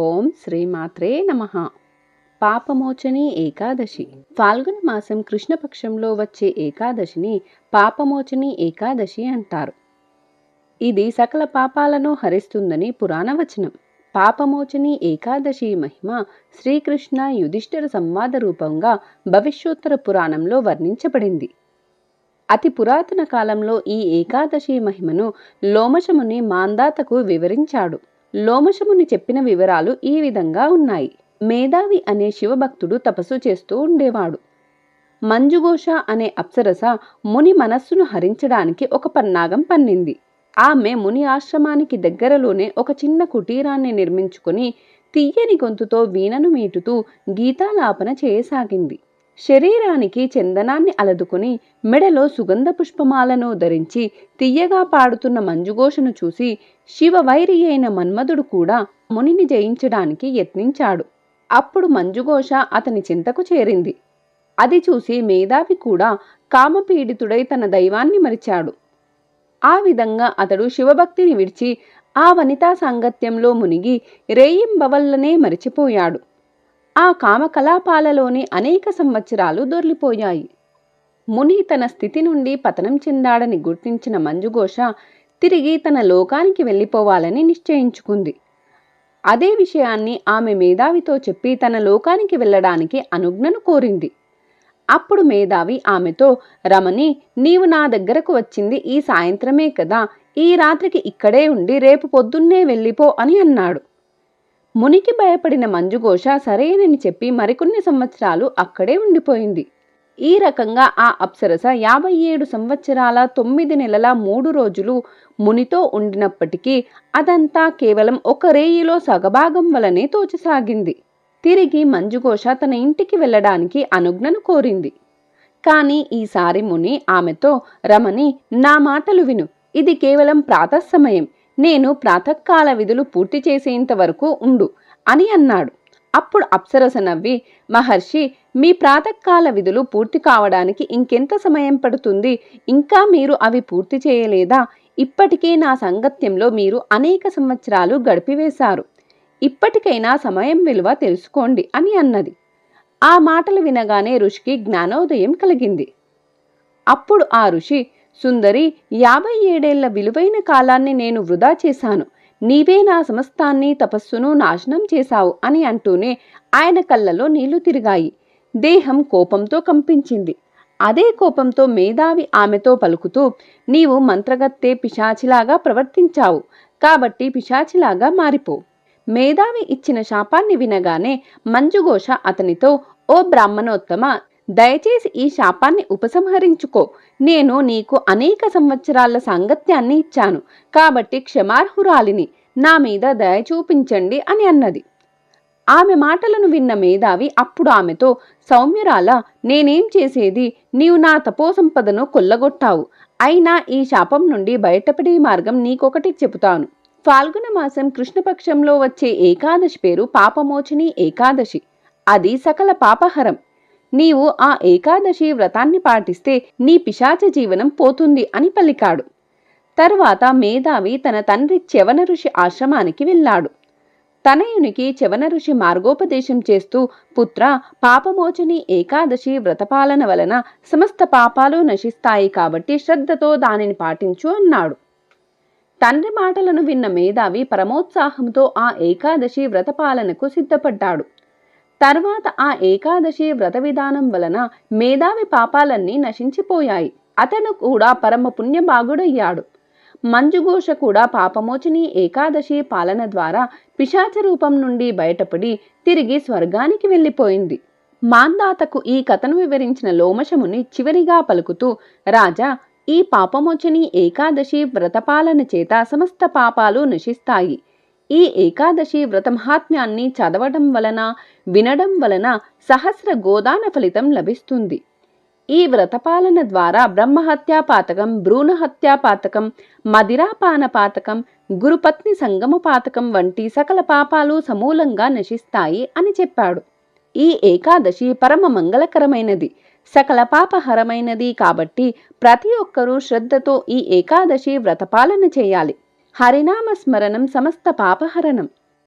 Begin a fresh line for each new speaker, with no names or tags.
ఓం శ్రీమాత్రే నమ. పాపమోచని ఏకాదశి. ఫాల్గుణ మాసం కృష్ణపక్షంలో వచ్చే ఏకాదశిని పాపమోచని ఏకాదశి అంటారు. ఇది సకల పాపాలను హరిస్తుందని పురాణ వచనం పాపమోచని ఏకాదశి మహిమ శ్రీకృష్ణ యుధిష్ఠిర సంవాద రూపంగా భవిష్యోత్తర పురాణంలో వర్ణించబడింది. అతి పురాతన కాలంలో ఈ ఏకాదశి మహిమను లోమశముని మాందాతకు వివరించాడు. లోమశముని చెప్పిన వివరాలు ఈ విధంగా ఉన్నాయి. మేధావి అనే శివభక్తుడు తపస్సు చేస్తూ ఉండేవాడు. మంజుఘోష అనే అప్సరస ముని మనస్సును హరించడానికి ఒక పన్నాగం పన్నింది. ఆమె ముని ఆశ్రమానికి దగ్గరలోనే ఒక చిన్న కుటీరాన్ని నిర్మించుకుని తీయని గొంతుతో వీణను మీటుతూ గీతాలాపన చేయసాగింది. శరీరానికి చందనాన్ని అలదుకుని మెడలో సుగంధ పుష్పమాలను ధరించి తీయగా పాడుతున్న మంజుఘోషను చూసి శివవైరి అయిన మన్మధుడు కూడా మునిని జయించడానికి యత్నించాడు. అప్పుడు మంజుఘోష అతని చింతకు చేరింది. అది చూసి మేధావి కూడా కామపీడితుడై తన దైవాన్ని మరిచాడు. ఆ విధంగా అతడు శివభక్తిని విడిచి ఆ వనితా సాంగత్యంలో మునిగి రేయింబవల్లనే మరిచిపోయాడు. ఆ కామకలాపాలలోని అనేక సంవత్సరాలు దొర్లిపోయాయి. ముని తన స్థితి నుండి పతనం చెందాడని గుర్తించిన మంజుఘోష తిరిగి తన లోకానికి వెళ్ళిపోవాలని నిశ్చయించుకుంది. అదే విషయాన్ని ఆమె మేధావితో చెప్పి తన లోకానికి వెళ్ళడానికి అనుజ్ఞను కోరింది. అప్పుడు మేధావి ఆమెతో రమణి నీవు నా దగ్గరకు వచ్చింది ఈ సాయంత్రమే కదా ఈ రాత్రికి ఇక్కడే ఉండి రేపు పొద్దున్నే వెళ్ళిపో అని అన్నాడు. మునికి భయపడిన మంజుఘోష సరేనని చెప్పి మరికొన్ని సంవత్సరాలు అక్కడే ఉండిపోయింది. ఈ రకంగా ఆ అప్సరస యాభై ఏడు సంవత్సరాల తొమ్మిది నెలల మూడు రోజులు మునితో ఉండినప్పటికీ అదంతా కేవలం ఒక రేయిలో సగభాగం వలనే తోచసాగింది. తిరిగి మంజుఘోష తన ఇంటికి వెళ్ళడానికి అనుజ్ఞను కోరింది. కానీ ఈసారి ముని ఆమెతో రమణి నా మాటలు విను ఇది కేవలం ప్రాతస్సమయం నేను ప్రాతకాల విధులు పూర్తి చేసేంత వరకు ఉండు అని అన్నాడు. అప్పుడు అప్సరస నవ్వి మహర్షి మీ ప్రాతకాల విధులు పూర్తి కావడానికి ఇంకెంత సమయం పడుతుంది? ఇంకా మీరు అవి పూర్తి చేయలేదా? ఇప్పటికే నా సంగత్యంలో మీరు అనేక సంవత్సరాలు గడిపివేశారు. ఇప్పటికైనా సమయం విలువ తెలుసుకోండి అని అన్నది. ఆ మాటలు వినగానే ఋషికి జ్ఞానోదయం కలిగింది. అప్పుడు ఆ ఋషి సుందరి యాభై ఏడేళ్ళ విలువైన కాలాన్ని నేను వృధా చేశాను. నీవే నా సమస్తాన్ని తపస్సును నాశనం చేశావు అని అంటూనే ఆయన కళ్ళలో నీళ్ళు తిరిగాయి. దేహం కోపంతో కంపించింది. అదే కోపంతో మేధావి ఆమెతో పలుకుతూ నీవు మంత్రగత్తే పిశాచిలాగా ప్రవర్తించావు. కాబట్టి పిశాచిలాగా మారిపో. మేధావి ఇచ్చిన శాపాన్ని వినగానే మంజుఘోష అతనితో ఓ బ్రాహ్మణోత్తమ దయచేసి ఈ శాపాన్ని ఉపసంహరించుకో. నేను నీకు అనేక సంవత్సరాల సాంగత్యాన్ని ఇచ్చాను. కాబట్టి క్షమార్హురాలిని నా మీద దయ చూపించండి అని అన్నది. ఆమె మాటలను విన్న మేధావి అప్పుడు ఆమెతో సౌమ్యరాల నేనేం చేసేది? నీవు నా తపోసంపదను కొల్లగొట్టావు. అయినా ఈ శాపం నుండి బయటపడే మార్గం నీకొకటి చెబుతాను. ఫాల్గుణ మాసం కృష్ణపక్షంలో వచ్చే ఏకాదశి పేరు పాపమోచని ఏకాదశి. అది సకల పాపహరం. నీవు ఆ ఏకాదశి వ్రతాన్ని పాటిస్తే నీ పిశాచ జీవనం పోతుంది అని పలికాడు. తరువాత మేధావి తన తండ్రి చెవన ఋషి ఆశ్రమానికి వెళ్ళాడు. తనయునికి చెవన ఋషి మార్గోపదేశం చేస్తూ పుత్ర పాపమోచని ఏకాదశి వ్రతపాలన వలన సమస్త పాపాలు నశిస్తాయి కాబట్టి శ్రద్ధతో దానిని పాటించు అన్నాడు. తండ్రి మాటలను విన్న మేధావి పరమోత్సాహంతో ఆ ఏకాదశి వ్రతపాలనకు సిద్ధపడ్డాడు. తర్వాత ఆ ఏకాదశి వ్రత విధానం వలన మేధావి పాపాలన్నీ నశించిపోయాయి. అతను కూడా పరమ పుణ్యభాగుడయ్యాడు. మంజుఘోష కూడా పాపమోచని ఏకాదశి పాలన ద్వారా పిశాచ రూపం నుండి బయటపడి తిరిగి స్వర్గానికి వెళ్ళిపోయింది. మాందాతకు ఈ కథను వివరించిన లోమశముని చివరిగా పలుకుతూ రాజా ఈ పాపమోచని ఏకాదశి వ్రతపాలన చేత సమస్త పాపాలు నశిస్తాయి. ఈ ఏకాదశి వ్రతమహాత్మ్యాన్ని చదవడం వలన వినడం వలన సహస్ర గోదాన ఫలితం లభిస్తుంది. ఈ వ్రతపాలన ద్వారా బ్రహ్మహత్యా పాతకం భ్రూణహత్యా పాతకం మదిరాపాన పాతకం గురుపత్ని సంగమ పాతకం వంటి సకల పాపాలు సమూలంగా నశిస్తాయి అని చెప్పాడు. ఈ ఏకాదశి పరమ మంగళకరమైనది సకల పాపహరమైనది కాబట్టి ప్రతి ఒక్కరూ శ్రద్ధతో ఈ ఏకాదశి వ్రతపాలన చేయాలి. హరినామస్మరణం సమస్త పాపహరణం.